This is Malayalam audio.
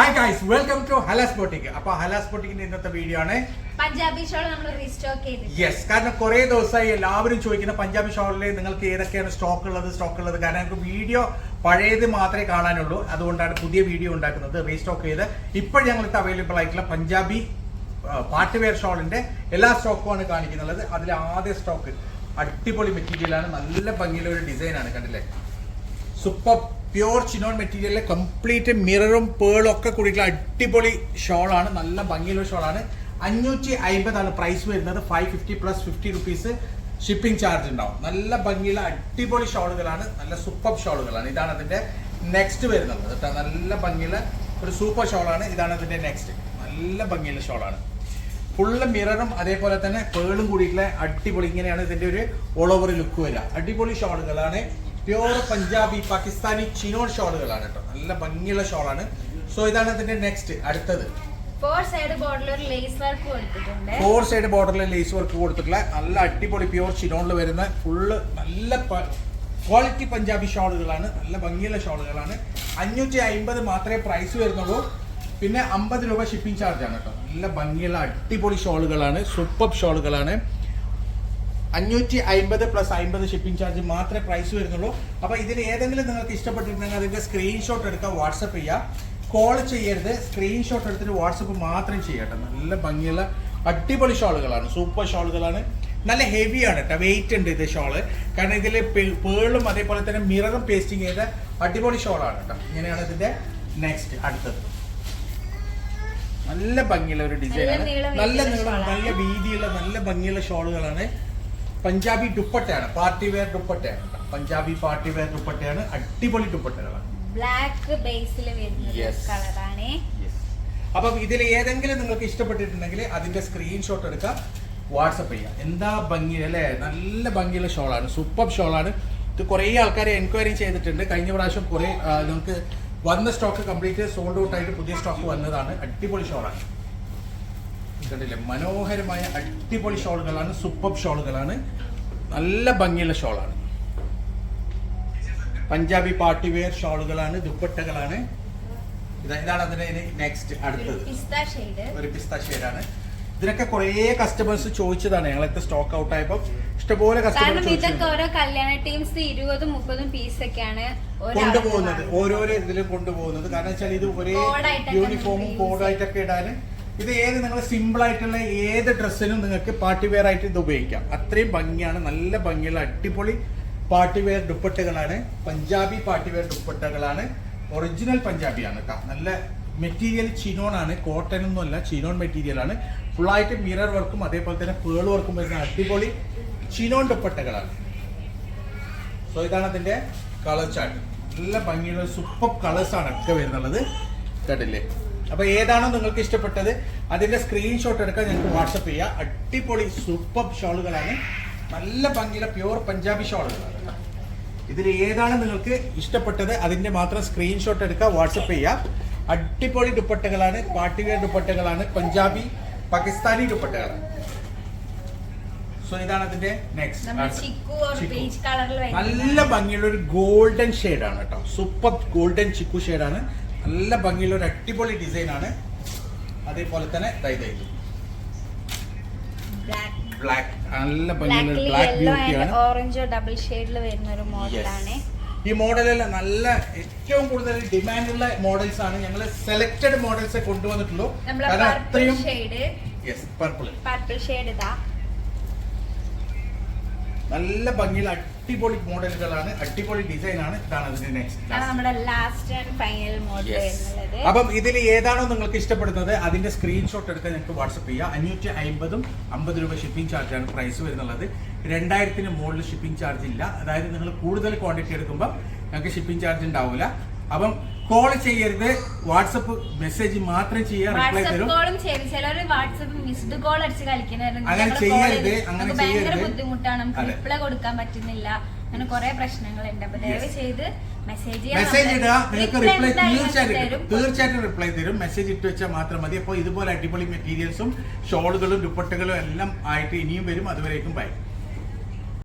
Hi guys welcome to Halas boutique അപ്പൊ ഹലാസ് ബോട്ടിക്കിന്റെ ഇന്നത്തെ വീഡിയോ ആണ്. പഞ്ചാബി ഷോൾ നമ്മൾ റീസ്റ്റോക്ക് ചെയ്തു. യെസ് കാരണം കുറെ ദിവസമായി എല്ലാവരും ചോദിക്കുന്ന പഞ്ചാബി ഷോളിൽ നിങ്ങൾക്ക് ഏതൊക്കെയാണ് സ്റ്റോക്ക് ഉള്ളത് സ്റ്റോക്ക് ഉള്ളത്? കാരണം നമുക്ക് വീഡിയോ പഴയത് മാത്രമേ കാണാനുള്ളൂ. അതുകൊണ്ടാണ് പുതിയ വീഡിയോ ഉണ്ടാക്കുന്നത് റീസ്റ്റോക്ക് ചെയ്ത്. ഇപ്പോൾ ഞങ്ങൾക്ക് അവൈലബിൾ ആയിട്ടുള്ള പഞ്ചാബി പാർട്ടി വെയർ ഷോളിന്റെ എല്ലാ സ്റ്റോക്കുമാണ് കാണിക്കുന്നത് അതിൽ ആദ്യ സ്റ്റോക്ക് അടിപൊളി മെറ്റീരിയലാണ് നല്ല ഭംഗിയുള്ള ഒരു ഡിസൈൻ ആണ് കണ്ടില്ലേ? സൂപ്പർ പ്യുവർ ചിനോൺ മെറ്റീരിയലിലെ കംപ്ലീറ്റ് മിററും പേളും ഒക്കെ കൂടിയിട്ടുള്ള അടിപൊളി ഷോളാണ് നല്ല ഭംഗിയുള്ള ഷോളാണ് അഞ്ഞൂറ്റി അമ്പതാണ് പ്രൈസ് വരുന്നത്. Five fifty plus fifty rupees shipping charge ഉണ്ടാവും. നല്ല ഭംഗിയുള്ള അടിപൊളി ഷോളുകളാണ് നല്ല സൂപ്പർ ഷോളുകളാണ് ഇതാണ് അതിന്റെ നെക്സ്റ്റ് വരുന്നത് കേട്ടോ. നല്ല ഭംഗിയുള്ള ഒരു സൂപ്പർ ഷോളാണ് ഇതാണ് അതിന്റെ നെക്സ്റ്റ് നല്ല ഭംഗിയുള്ള ഷോളാണ് ഫുള്ള് മിററും അതേപോലെ തന്നെ പേളും കൂടിയിട്ടുള്ള അടിപൊളി ഇങ്ങനെയാണ് ഇതിന്റെ ഒരു ഓൾ ഓവർ ലുക്ക് വരിക. അടിപൊളി ഷോളുകളാണ് പ്യോർ പഞ്ചാബി പാകിസ്ഥാനി ചിനോൺ ഷോളുകളാണ് കേട്ടോ. നല്ല ഭംഗിയുള്ള ഷോളാണ്. സോ ഇതാണ് ഇതിന്റെ നെക്സ്റ്റ് അടുത്തത്. ഫോർ സൈഡ് ബോർഡിൽ ലേസ് വർക്ക് കൊടുത്തിട്ടുണ്ട്. ഫോർ സൈഡ് ബോർഡറിൽ ലേസ് വർക്ക് കൊടുത്തിട്ടുള്ള നല്ല അടിപൊളി പ്യോർ ചിനോണിൽ വരുന്ന ഫുള്ള് നല്ല ക്വാളിറ്റി പഞ്ചാബി ഷോളുകളാണ്. നല്ല ഭംഗിയുള്ള ഷോളുകളാണ്. അഞ്ഞൂറ്റി അമ്പത് മാത്രമേ പ്രൈസ് വരുന്നുള്ളൂ. പിന്നെ അമ്പത് രൂപ ഷിപ്പിംഗ് ചാർജ് ആണ് കേട്ടോ. നല്ല ഭംഗിയുള്ള അടിപൊളി ഷോളുകളാണ്. സൂപ്പർ ഷോളുകളാണ്. അഞ്ഞൂറ്റി അമ്പത് പ്ലസ് അമ്പത് ഷിപ്പിംഗ് ചാർജ് മാത്രമേ പ്രൈസ് വരുന്നുള്ളൂ. അപ്പൊ ഇതിൽ ഏതെങ്കിലും നിങ്ങൾക്ക് ഇഷ്ടപ്പെട്ടിട്ടുണ്ടെങ്കിൽ അതിന്റെ സ്ക്രീൻഷോട്ട് എടുക്കുക വാട്സപ്പ് ചെയ്യുക കോൾ ചെയ്യരുത്. സ്ക്രീൻഷോട്ട് എടുത്തിട്ട് വാട്സപ്പ് മാത്രം ചെയ്യട്ടെ നല്ല ഭംഗിയുള്ള അടിപൊളി ഷോളുകളാണ്. സൂപ്പർ ഷോളുകളാണ്. നല്ല ഹെവിയാണ് കേട്ടോ. വെയിറ്റ് ഉണ്ട് ഇത് ഷോൾ. കാരണം ഇതിൽ പേളും അതേപോലെ തന്നെ മിററും പേസ്റ്റിംഗ് ചെയ്ത അടിപൊളി ഷോളാണ് കേട്ടോ. ഇങ്ങനെയാണ് ഇതിന്റെ നെക്സ്റ്റ് അടുത്തത്. നല്ല ഭംഗിയുള്ള ഒരു ഡിസൈനാണ് നല്ല നല്ല നീളം. നല്ല വീതിയുള്ള നല്ല ഭംഗിയുള്ള ഷോളുകളാണ്. പഞ്ചാബി ദുപ്പട്ടയാണ് പാർട്ടി വെയർ ദുപ്പട്ടയാണ്. പഞ്ചാബി പാർട്ടി വെയർ ദുപ്പട്ടയാണ് അടിപൊളി ദുപ്പട്ടകളാണ്. ബ്ലാക്ക് ബേസിൽ വരുന്ന. കളറാണ് അപ്പം ഇതിൽ ഏതെങ്കിലും നിങ്ങൾക്ക് ഇഷ്ടപ്പെട്ടിട്ടുണ്ടെങ്കിൽ അതിന്റെ സ്ക്രീൻഷോട്ട് എടുക്കാം വാട്സപ്പ് ചെയ്യാം. എന്താ ഭംഗി അല്ലേ? നല്ല ഭംഗിയുള്ള ഷോളാണ് സൂപ്പർ ഷോളാണ്. ഇത് കുറേ ആൾക്കാരെ എൻക്വയറി ചെയ്തിട്ടുണ്ട്. കഴിഞ്ഞ പ്രാവശ്യം കുറേ നിങ്ങൾക്ക് വന്ന സ്റ്റോക്ക് കംപ്ലീറ്റ് സോൾഡ് ഔട്ട് ആയിട്ട് പുതിയ സ്റ്റോക്ക് വന്നതാണ്. അടിപൊളി ഷോളാണ്. കണ്ടില്ലേ? മനോഹരമായ അടിപൊളി ഷോളുകളാണ് സൂപ്പർ ഷോളുകളാണ്. നല്ല ഭംഗിയുള്ള ഷോളാണ്. പഞ്ചാബി പാർട്ടി വെയർ ഷോളുകളാണ് ദുപ്പട്ടകളാണ്. ഇതാ ഇതാണ് അതിന്റെ നെക്സ്റ്റ് അടുത്തത്. ഒരു പിസ്ത ഷെയ്ഡാണ്. ഇതിനൊക്കെ കുറേ കസ്റ്റമേഴ്സ് ചോദിച്ചതാണ് ഞങ്ങളൊക്കെ സ്റ്റോക്ക് ഔട്ട് ആയപ്പോ? ഇഷ്ടപോലെ കസ്റ്റമേഴ്സ് ഇതൊക്കെ ഓരോ കല്യാണ ടീംസ് ഇരുപതും മുപ്പതും പീസ് ഒക്കെയാണ് ഒരാൾക്ക് കൊണ്ടുപോകുന്നത്. ഓരോരോ ഇതിലും കൊണ്ടുപോകുന്നത്. കാരണം വെച്ചാൽ ഇത് ഒരേ യൂണിഫോമും കോഡായിട്ടൊക്കെ ഇടാന് ഇത് ഏത് നിങ്ങൾ സിമ്പിൾ ആയിട്ടുള്ള ഏത് ഡ്രസ്സിനും നിങ്ങൾക്ക് പാർട്ടി വെയർ ആയിട്ട് ഇത് ഉപയോഗിക്കാം. അത്രയും ഭംഗിയാണ് നല്ല ഭംഗിയുള്ള അടിപൊളി പാർട്ടി വെയർ ദുപ്പട്ടകളാണ്. പഞ്ചാബി പാർട്ടി വെയർ ദുപ്പട്ടകളാണ്. ഒറിജിനൽ പഞ്ചാബിയാണ് കേട്ടോ നല്ല മെറ്റീരിയൽ ചിനോൺ ആണ്. കോട്ടൺ ഒന്നുമല്ല ചിനോൺ മെറ്റീരിയൽ ആണ്. ഫുള്ളായിട്ട് മിറർ വർക്കും അതേപോലെ തന്നെ പേൾ വർക്കും വരുന്ന അടിപൊളി ചിനോൺ ദുപ്പട്ടകളാണ്. സോ ഇതാണ് അതിന്റെ കളർ ചാർട്ട് നല്ല ഭംഗിയുള്ള സൂപ്പർ കളേഴ്സ് ആണ് ഒക്കെ വരുന്നുള്ളത്. കേട്ടില്ലേ അപ്പൊ ഏതാണോ നിങ്ങൾക്ക് ഇഷ്ടപ്പെട്ടത് അതിന്റെ സ്ക്രീൻഷോട്ട് എടുക്കാൻ ഞങ്ങൾക്ക് വാട്സപ്പ് ചെയ്യുക അടിപൊളി സൂപ്പർ ഷോളുകളാണ്. നല്ല ഭംഗിയുള്ള പ്യുവർ പഞ്ചാബി ഷോളുകളാണ് ഇതിൽ ഏതാണ് നിങ്ങൾക്ക് ഇഷ്ടപ്പെട്ടത് അതിന്റെ മാത്രം സ്ക്രീൻഷോട്ട് എടുക്കുക വാട്സപ്പ് ചെയ്യുക അടിപൊളി ദുപ്പട്ടകളാണ് വെയർ ദുപ്പട്ടകളാണ് പഞ്ചാബി പാകിസ്ഥാനി ദുപ്പട്ടകളാണ്. സോ ഇതാണ് അതിന്റെ നെക്സ്റ്റ് നല്ല ഭംഗിയുള്ള ഒരു ഗോൾഡൻ ആണ് കേട്ടോ. സൂപ്പർ ഗോൾഡൻ ചിക്കു ആണ്. നല്ല ഭംഗിയുള്ള ഒരു അടിപൊളി ഡിസൈൻ ആണ് അതേപോലെ തന്നെ ദാ ഇത്. ഇത്. ബ്ലാക്ക് ബ്ലാക്ക് നല്ല ഭംഗിയുള്ള ബ്ലാക്കിൽ ബ്ലാക്ക് യെല്ലോ ബ്യൂട്ടിയാണ് ആൻഡ് ഡബിൾ ഷെയ്ഡിൽ വരുന്ന ഒരു മോഡലാണ് ഈ മോഡലല്ല നല്ല ഏറ്റവും കൂടുതൽ ഡിമാൻഡുള്ള മോഡൽസ് ആണ്. ഞങ്ങൾ സെലക്ടഡ് മോഡൽസ് കൊണ്ടുവന്നിട്ടുള്ളൂ. അത് കാരണം അത്രയും shade yes purple purple shade ഇതാ. നല്ല ഭംഗിയുള്ള അടിപൊളി മോഡലുകളാണ് അടിപൊളി ഡിസൈൻ ആണ് ഇതാണ് അതിന്റെ നെക്സ്റ്റ് അപ്പം ഇതിൽ ഏതാണോ നിങ്ങൾക്ക് ഇഷ്ടപ്പെടുന്നത് അതിന്റെ സ്ക്രീൻഷോട്ട് എടുക്കാൻ നിങ്ങൾക്ക് വാട്സപ്പ് ചെയ്യുക അഞ്ഞൂറ്റി അമ്പതും അമ്പത് രൂപ ഷിപ്പിംഗ് ചാർജാണ് പ്രൈസ് വരുന്നുള്ളത്. രണ്ടായിരത്തിന് മുകളിൽ ഷിപ്പിംഗ് ചാർജ് ഇല്ല. അതായത് നിങ്ങൾ കൂടുതൽ ക്വാണ്ടിറ്റി എടുക്കുമ്പോൾ ഞങ്ങൾക്ക് ഷിപ്പിംഗ് ചാർജ് ഉണ്ടാവില്ല അപ്പം കോൾ ചെയ്യരുത്. വാട്സപ്പ് മെസ്സേജ് മാത്രം ചെയ്യുക റിപ്ലൈ തരും. കോളും വാട്സപ്പ് മിസ്ഡ് കോൾ അടിച്ച് കളിക്കുന്നവരുണ്ട് അങ്ങനെ ചെയ്യരുത്, അങ്ങനെ ഭയങ്കര. ബുദ്ധിമുട്ടാണ്. നമുക്ക് റിപ്ലൈ കൊടുക്കാൻ പറ്റുന്നില്ല. അങ്ങനെ കുറെ പ്രശ്നങ്ങളുണ്ട്. അപ്പൊ ദയവ് Yes. ചെയ്ത് മെസ്സേജ് മെസ്സേജ് ഇടുക നിങ്ങൾക്ക് റിപ്ലൈ തീർച്ചയായിട്ടും. തീർച്ചയായിട്ടും റിപ്ലൈ തരും. മെസ്സേജ് ഇട്ട് വെച്ചാൽ മാത്രം മതി. അപ്പോൾ ഇതുപോലെ അടിപൊളി മെറ്റീരിയൽസും ഷോളുകളും ദുപ്പട്ടകളും എല്ലാം ആയിട്ട് ഇനിയും വരും. അതുവരേക്കും ബൈ